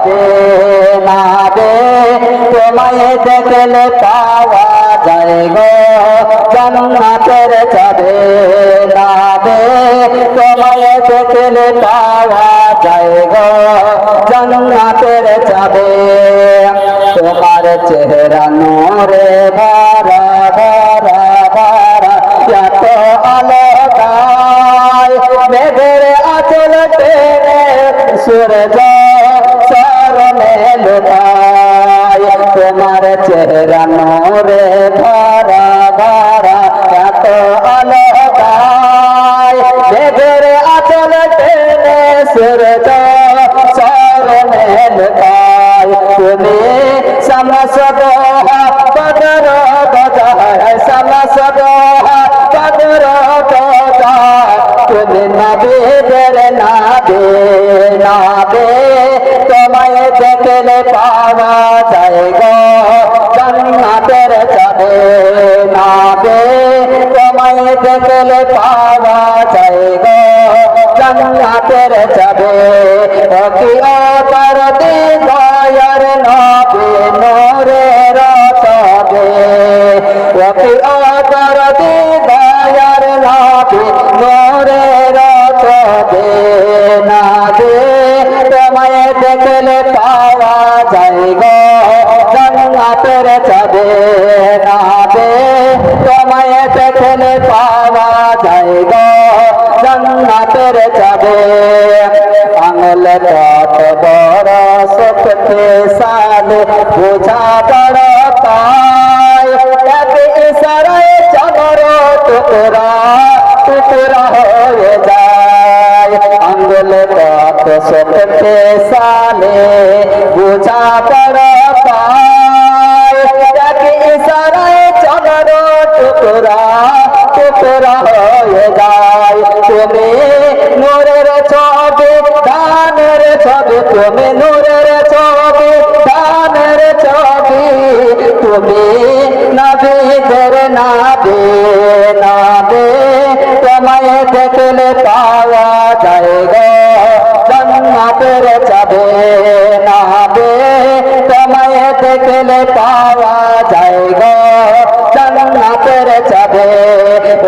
ছবে নাবে তোমায় দেখলে পাওয়া যায় গো। জন্নাতের ছবে নাবে তোমায় দেখলে পাওয়া যায় গো। জন্নাতের ছবে তোমার চেহারা নোরে ভরা ভরা ভরা। এত আলোকায় মেঘের আচল টেনে সরণে লুকায় তোমার চেহারা নোরে ভরা ভরা, এত আলোকায়। মেঘের আচল টেনে সূর্য সরণে লুকায়। তুমি সমসদোহা বদর গজা সমসদোহা বদর গজা তুমি নবীদের নাবে নাবে দেখলে পাওয়া যায় গো। জন্নাতের যাবে নাবে তোমায় দেখলে পাওয়া যায় গো। জন্নাতের যাবে কি অপর দয়ার নবে তবে ও কি অপর দয়ার নবে নোরের তবে না দে তোমায় দেখলে যায় গো জন্নাতের যাবে না দে তোমায় দেখলে পাওয়া যায় গো জন্নাতের আঙুল কত বড় সুখ সালে বোঝা বড় কত সত্যে সালে বোঝা বড় পায়। ইশারায় চামর টুকরা টুকরা হয়ে যায়। তুমি নূরের ছবি দানের ছবি। তুমি নূরের ছবি দানের ছবি। তুমি নবীদের নাবে নাবে তোমায় দেখলে পাওয়া যায়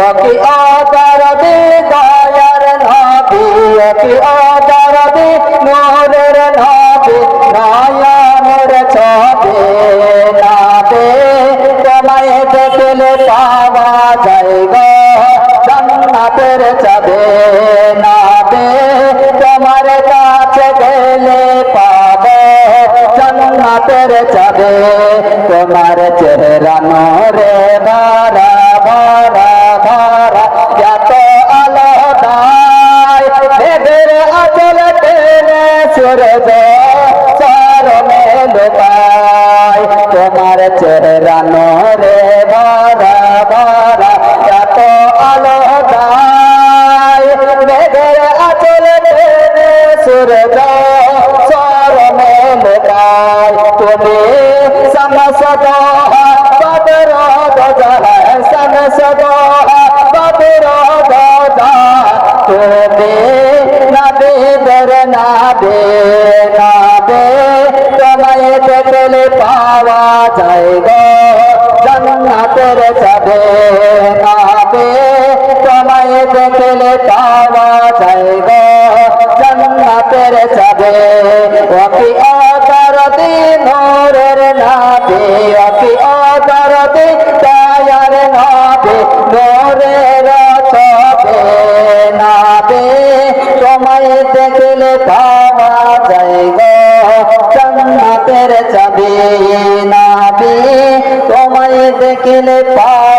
ও কি অদরদি দয়ার নবী। ও কি অদরদি নূরের নবী। নয়নের ছবে নাবে। তোমায় দেখলে পাওয়া যায় গো, জন্নাতের যাবে নাবে। তোমার কাছে গেলে পাবো, জন্নাতের তোমার চেহারা নরে ভরা সূর্য চরণে লুকায় তোমার চেহারা নরে ভরা ভরা এত আলোদায় মেঘের আচল সূর্য চরণে লুকায় তুমি সমসদোহা বদর বদর গজা তুমি নবীদের নাবে নাবে তোমায় দেখলে পাওয়া যায় গো, জন্নাতের যাবে নাবে তোমায় দেখলে পাওয়া যায় গো, জন্নাতের যাবে ও যাবে নাবে তোমায় দেখলে পাওয়া